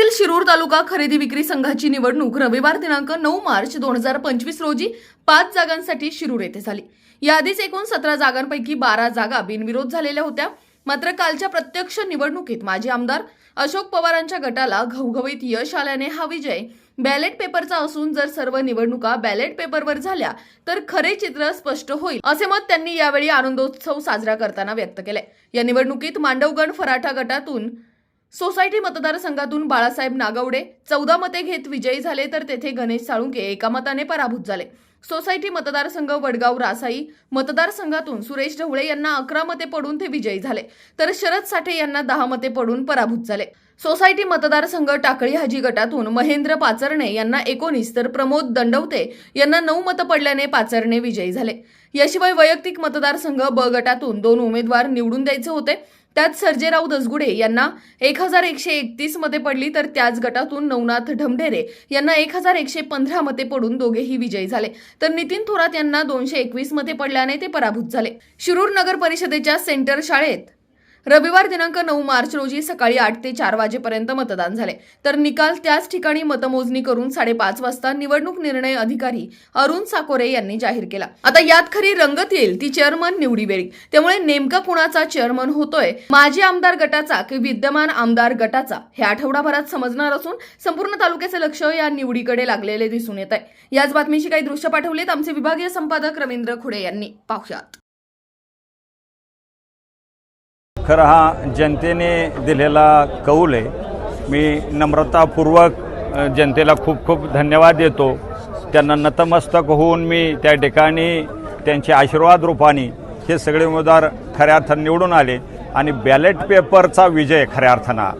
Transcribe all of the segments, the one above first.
पुण्यातील शिरूर तालुका खरेदी विक्री संघाची निवडणूक रविवार दिनांक नऊ मार्च दोन हजार पंचवीस रोजी पाच जागांसाठी शिरूर येथे झाली. याआधीच एकूण सतरा जागांपैकी बारा जागा बिनविरोध झालेल्या होत्या. मात्र कालच्या प्रत्यक्ष निवडणुकीत माजी आमदार अशोक पवारांच्या गटाला घवघवीत यश आल्याने हा विजय बॅलेट पेपरचा असून जर सर्व निवडणुका बॅलेट पेपरवर झाल्या तर खरे चित्र स्पष्ट होईल असे मत त्यांनी यावेळी आनंदोत्सव साजरा करताना व्यक्त केले. या निवडणुकीत मांडवगण फराठा गटातून सोसायटी मतदारसंघातून बाळासाहेब नागवडे चौदा मते घेत विजयी झाले तर तेथे गणेश साळुंके एका मताने पराभूत झाले. सोसायटी मतदारसंघ वडगाव रासाई मतदारसंघातून सुरेश ढवळे यांना अकरा मते पडून ते विजयी झाले तर शरद साठे यांना दहा मते पडून पराभूत झाले. सोसायटी मतदारसंघ टाकळी हाजी गटातून महेंद्र पाचरणे यांना एकोणीस तर प्रमोद दंडवते यांना नऊ मतं पडल्याने पाचरणे विजयी झाले. याशिवाय वैयक्तिक मतदारसंघ ब गटातून दोन उमेदवार निवडून द्यायचे होते. त्यात सर्जेराव दसगुडे यांना एक हजार एकशे एकतीस मते पडली तर त्याच गटातून नवनाथ ढमढेरे यांना एक हजार एकशे पंधरा मते पडून दोघेही विजयी झाले. तर नितीन थोरात यांना दोनशे एकवीस मते पडल्याने ते पराभूत झाले. शिरूर नगर परिषदेच्या सेंटर शाळेत रविवार दिनांक नऊ मार्च रोजी सकाळी आठ ते चार वाजेपर्यंत मतदान झाले. तर निकाल त्याच ठिकाणी मतमोजणी करून साडेपाच वाजता निवडणूक निर्णय अधिकारी अरुण साकोरे यांनी जाहीर केला. आता यात खरी रंगत येईल ती चेअरमन निवडीवेळी त्यामुळे नेमका कुणाचा चेअरमन होतोय माजी आमदार गटाचा की विद्यमान आमदार गटाचा हे आठवडाभरात समजणार असून संपूर्ण तालुक्याचे लक्ष या निवडीकडे लागलेले दिसून येत आहे याच बातमीशी काही दृश्य पाठवलेत आमचे विभागीय संपादक रवींद्र खुडे यांनी. पाहुयात. खरं हा जनतेने दिलेला कौल आहे. मी नम्रतापूर्वक जनतेला खूप खूप धन्यवाद देतो. त्यांना नतमस्तक होऊन मी त्या ठिकाणी त्यांचे आशीर्वाद रूपाने हे सगळे उमेदवार खऱ्या अर्थानं निवडून आले. आणि बॅलेट पेपरचा विजय खऱ्या अर्थानं.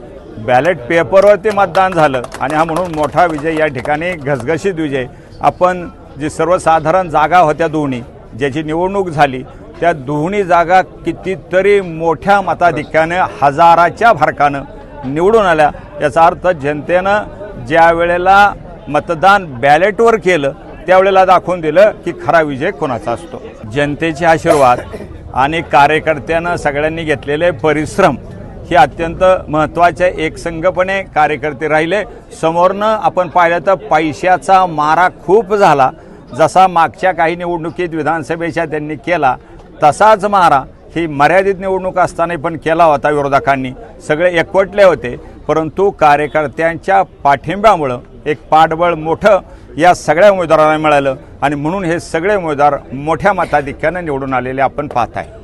बॅलेट पेपरवरती मतदान झालं आणि हा म्हणून मोठा विजय या ठिकाणी घसघशीत विजय. आपण जी सर्वसाधारण जागा होत्या दोन्ही ज्याची निवडणूक झाली त्या दोन्ही जागा कितीतरी मोठ्या मताधिक्यानं हजाराच्या फरकानं निवडून आल्या. याचा अर्थ जनतेनं ज्या वेळेला मतदान बॅलेटवर केलं त्यावेळेला दाखवून दिलं की खरा विजय कोणाचा असतो. जनतेचे आशीर्वाद आणि कार्यकर्त्यानं सगळ्यांनी घेतलेले परिश्रम हे अत्यंत महत्त्वाचे एकसंघपणे कार्यकर्ते राहिले. समोरनं आपण पाहिलं तर पैशाचा मारा खूप झाला. जसा मागच्या काही निवडणुकीत विधानसभेच्या त्यांनी केला तसाच मारा ही मर्यादित निवडणूक असताना पण केला होता विरोधकांनी. सगळे एकवटले होते परंतु कार्यकर्त्यांच्या पाठिंब्यामुळं एक पाठबळ मोठं या सगळ्या उमेदवारांना मिळालं आणि म्हणून हे सगळे उमेदवार मोठ्या मताधिक्यानं निवडून आलेले आपण पाहत आहे